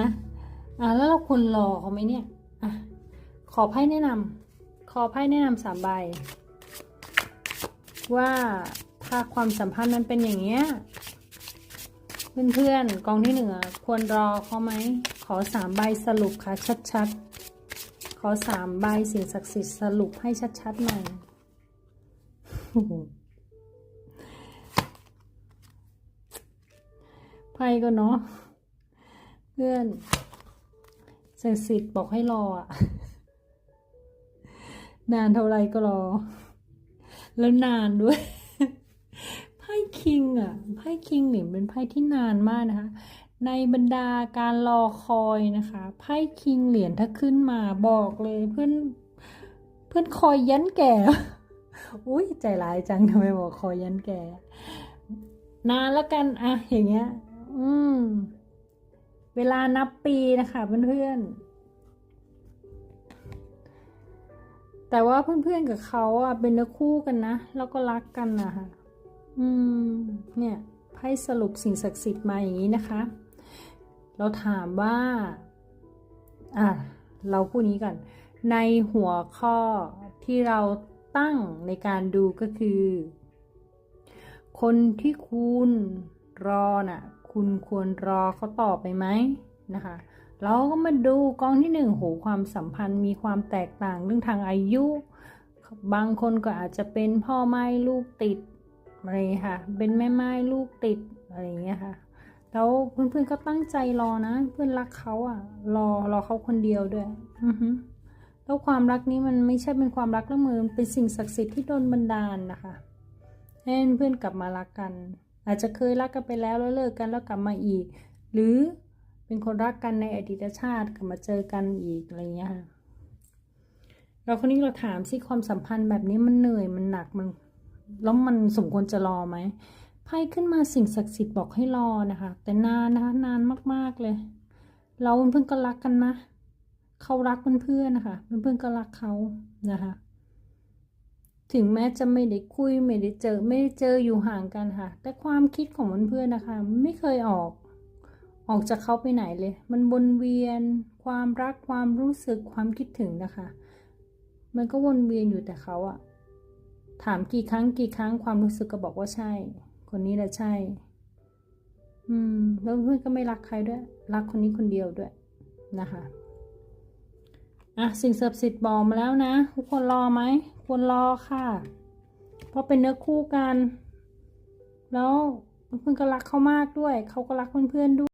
นะอะแล้วเราควรรอเขาไหมเนี่ยอะขอไพ่แนะนำขอไพ่แนะนำสามใบ ว่าถ้าความสัมพันธ์มันเป็นอย่างเงี้ยเพื่อนๆกองที่หนึ่งอควรรอเขาไหม ขอสามใบสรุปค่ะชัดๆ ขอสามใบสิ่งศักดิ์สิทธิ์สรุปให้ชัดๆหน่อยไพ่ก็เนาะ เพื่อนศักดิ์สิทธิ์บอกให้รออะนานเท่าไรก็รอ แล้วนานด้วย ไพ่คิงอะ ไพ่คิงเนี่ยเป็นไพ่ที่นานมากนะคะ ในบรรดาการรอคอยนะคะ ไพ่คิงเหรียญถ้าขึ้นมาบอกเลยเพื่อน เพื่อนคอยยันแก่ อุ้ยใจร้ายจังทำไมบอกคอยยันแก่ นานแล้วกันอะอย่างเงี้ย อืม เวลานับปีนะคะเพื่อนๆ แต่ว่าเพื่อนๆกับเขาอะเป็นเนื้อคู่กันนะ แล้วก็รักกันนะคะอืม เนี่ยไพ่สรุปสิ่งศักดิ์สิทธิ์มาอย่างนี้นะคะ เราถามว่า อะ เราพูดนี้ก่อน ในหัวข้อที่เราตั้งในการดูก็คือ คนที่คุณรอน่ะ คุณควรรอเขาต่อไปไหมนะคะ เราก็มาดูกองที่หนึ่งโหความสัมพันธ์มีความแตกต่างเรื่องทางอายุ บางคนก็อาจจะเป็นพ่อไม้ลูกติดอะไรค่ะ เป็นแม่ไม้ลูกติดอะไรอย่างเงี้ยค่ะแล้วเพื่อนๆก็ตั้งใจรอนะเพื่อนรักเขาอะรอรอเขาคนเดียวด้วยอือฮึแล้วความรักนี้มันไม่ใช่เป็นความรักละเมือมันเป็นสิ่งศักดิ์สิทธิ์ที่โดนบันดาลนะคะให้เพื่อนกลับมารักกัน อาจจะเคยรักกันไปแล้วแล้วเลิกกันแล้วกลับมาอีก หรือเป็นคนรักกันในอดีตชาติกลับมาเจอกันอีกอะไรอย่างเงี้ยค่ะเราคนนี้เราถามสิความสัมพันธ์แบบนี้มันเหนื่อยมันหนักมันแล้วมันสมควรจะรอไหมไพ่ขึ้นมาสิ่งศักดิ์สิทธิ์บอกให้รอนะคะ แต่นานนะคะนานมากๆเลย เราเพื่อนก็รักกันนะเขารักเพื่อนๆนะคะเพื่อนๆก็รักเขานะคะ ถึงแม้จะไม่ได้คุยไม่ได้เจอไม่ได้เจออยู่ห่างกันค่ะ แต่ความคิดของเพื่อนๆนะคะ ไม่เคยออก ออกจากเขาไปไหนเลย มันวนเวียน ความรักความรู้สึกความคิดถึงนะคะ มันก็วนเวียนอยู่แต่เขาอะถามกี่ครั้งกี่ครั้งความรู้สึกก็บอกว่าใช่ คนนี้แหละใช่ อืม แล้วเพื่อนก็ไม่รักใครด้วย รักคนนี้คนเดียวด้วยนะคะ อะสิ่งศักดิ์สิทธิ์บอกมาแล้วนะทุกคนรอไหมควรรอค่ะ เพราะเป็นเนื้อคู่กัน แล้วเพื่อนก็รักเขามากด้วย เขาก็รักเพื่อนๆด้วย